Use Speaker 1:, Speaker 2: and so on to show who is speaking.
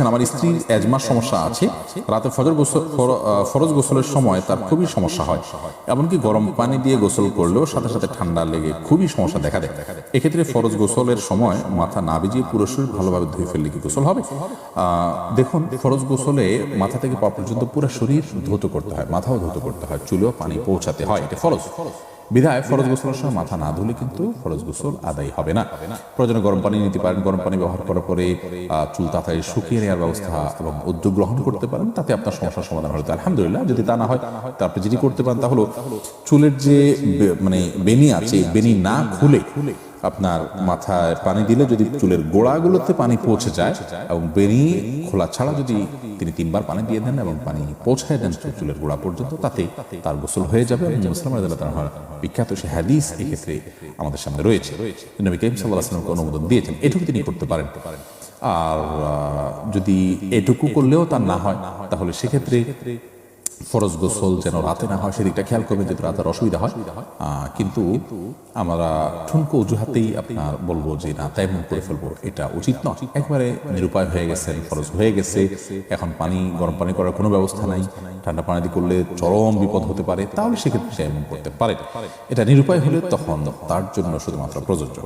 Speaker 1: লিখেছেন আমার স্ত্রীর এজমার সমস্যা আছে। রাতে ফজর গোসল ফর- ফরজ গোসলের সময় তার খুবই সমস্যা হয়। এমনকি গরম পানি দিয়ে গোসল করলেও সাথে সাথে ঠান্ডা লেগে খুবই সমস্যা দেখা দেয়। এক্ষেত্রে ফরজ গোসলের সময় মাথা না ভিজিয়ে পুরো শরীর ভালোভাবে ধুয়ে ফেললে কি গোসল হবে? দেখুন, ফরজ গোসলে মাথা থেকে পা পর্যন্ত পুরো শরীর ধৌত করতে হয়, মাথাও ধৌত করতে হয়, চুলেও পানি পৌঁছাতে হয়, এটা ফরজ। বিধায় ফরজ গোসলের সময় মাথা না ধুলে কিন্তু ফরজ গোসল আদায় হবে না। প্রয়োজনে গরম পানি নিতে পারেন, গরম পানি ব্যবহার করার পরে চুল তাড়াতাড়ি শুকিয়ে নেওয়ার ব্যবস্থা এবং উদ্যোগ গ্রহণ করতে পারেন, তাতে আপনার সমস্যার সমাধান হতে আলহামদুলিল্লাহ, যদি তা না হয়, তা আপনি যেটি করতে পারেন, তাহলে চুলের যে মানে বেনি আছে বেনি না খুলে আপনার মাথায় পানি দিলে যদি চুলের গোড়াগুলোতে পানি পৌঁছে যায় এবং বেরিয়ে খোলা ছাড়া যদি তিনি তিনবার পানি দিয়ে দেন এবং পানি পৌঁছায় দেন চুলের গোড়া পর্যন্ত, তাতে তার গোসল হয়ে যাবে মুসলিম বিখ্যাত সে হাদিস এই ক্ষেত্রে আমাদের সামনে রয়েছে। নবী আলাইহি অনুমোদন দিয়েছেন, এটুকু তিনি করতে পারেন। আর যদি এটুকু করলেও তার না হয়, তাহলে সেক্ষেত্রে ফরজ গোসল যেন রাতে না হয়, সেদিকটা খেয়াল করবেন যেহেতু রাতের অসুবিধা হয়। কিন্তু আমরা ঠুনকো অজুহাতেই আপনার বলব যে না তেমন করে ফেলব, এটা উচিত নয়। একবারে নিরুপায় হয়ে গেছেন, ফরজ হয়ে গেছে, এখন পানি, গরম পানি করার কোনো ব্যবস্থা নাই, ঠান্ডা পানি দিয়ে করলে চরম বিপদ হতে পারে, তাহলে সেক্ষেত্রে এমন করতে পারে এটা নিরুপায় হলে তখন তার জন্য শুধুমাত্র প্রযোজ্য।